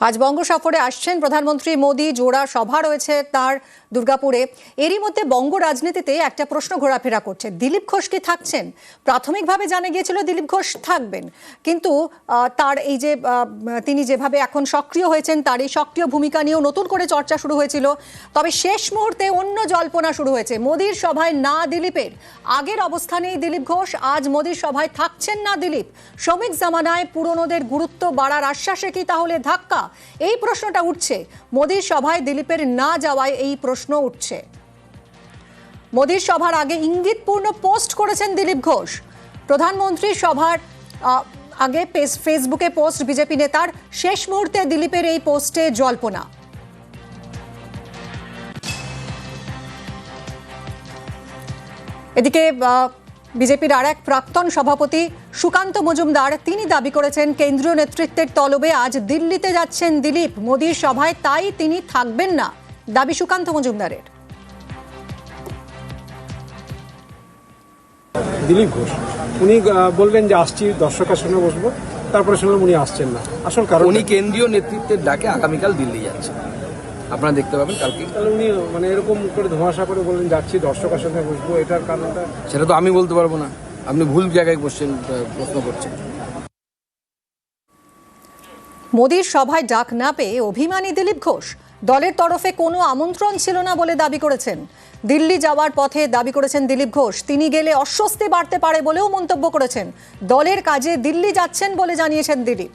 আজ বঙ্গ সফরে আসছেন প্রধানমন্ত্রী মোদী, জোড়া সভা রয়েছে তার দুর্গাপুরে। এরই মধ্যে বঙ্গ রাজনীতিতে একটা প্রশ্ন ঘোরাফেরা করছে দিলীপ ঘোষ কি থাকছেন? প্রাথমিকভাবে জানা গিয়েছিল দিলীপ ঘোষ থাকবেন। কিন্তু তার এই যে তিনি যেভাবে এখন সক্রিয় হয়েছেন, তার এই সক্রিয় ভূমিকা নিয়েও নতুন করে চর্চা শুরু হয়েছিল। তবে শেষ মুহূর্তে অন্য জল্পনা শুরু হয়েছে। মোদীর সভায় না দিলীপের আগের অবস্থানেই দিলীপ ঘোষ, আজ মোদীর সভায় থাকছেন না দিলীপ। শ্রমিক জামানায় পুরনোদের গুরুত্ব বাড়ার আশ্বাসে কি তাহলে ধাক্কা? এই প্রশ্নটা উঠছে। মোদীর সভায় দিলীপের না যাওয়ায় এই প্রশ্ন উঠছে। মোদীর সভার আগে ইঙ্গিতপূর্ণ পোস্ট করেছেন দিলীপ ঘোষ। প্রধানমন্ত্রী সভার আগে ফেসবুকে পোস্ট বিজেপি নেতার শেষ মুহূর্তে দিলীপের এই পোস্টে জল্পনা। এদিকে বিজেপির আর এক প্রাক্তন সভাপতি সুকান্ত মজুমদার তিনি দাবি করেছেন কেন্দ্রীয় নেতৃত্বের তলবে আজ দিল্লিতে যাচ্ছেন দিলীপ। মোদীর সভায় তাই তিনি থাকবেন না দাবি সুকান্ত মজুমদারের। দিলীপ ঘোষ উনি বললেন যে আসছি দর্শকের সঙ্গে বসবো তারপরে শুনলাম উনি আসছেন না। আসল কারণ উনি কেন্দ্রীয় নেতৃত্বের ডাকে আগামীকাল দিল্লি যাচ্ছেন। আপনারা দেখতে পাবেন কালকে। তাহলে উনি মানে এরকম করে ধোঁয়াশা করে বললেন যাচ্ছি দর্শকের সঙ্গে বসবো এটার কারণটা? সেটা তো আমি বলতে পারব না। আপনি ভুল জায়গায় কোশ্চেন প্রশ্ন করছেন। মোদীর সভায় ডাক না পেয়ে অভিমানী দিলীপ ঘোষ দলের তরফে কোনো আমন্ত্রণ ছিল না বলে দাবি করেছেন। দিল্লি যাওয়ার পথে দাবি করেছেন দিলীপ ঘোষ তিনি গেলে অস্বস্তি বাড়তে পারে বলেও মন্তব্য করেছেন। দলের কাজে দিল্লি যাচ্ছেন বলে জানিয়েছেন দিলীপ।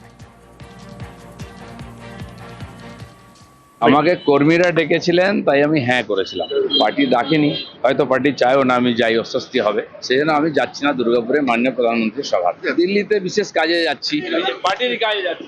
আমাকে কর্মীরা ডেকেছিলেন তাই আমি হ্যাঁ করেছিলাম। পার্টি ডাকেনি হয়তো পার্টি চায়ও না আমি যাই অস্বস্তি হবে। সেই জন্য আমি যাচ্ছি না দুর্গাপুরে মাননীয় প্রধানমন্ত্রীর সভা। দিল্লিতে বিশেষ কাজে যাচ্ছি। পার্টির কাজে যাচ্ছি।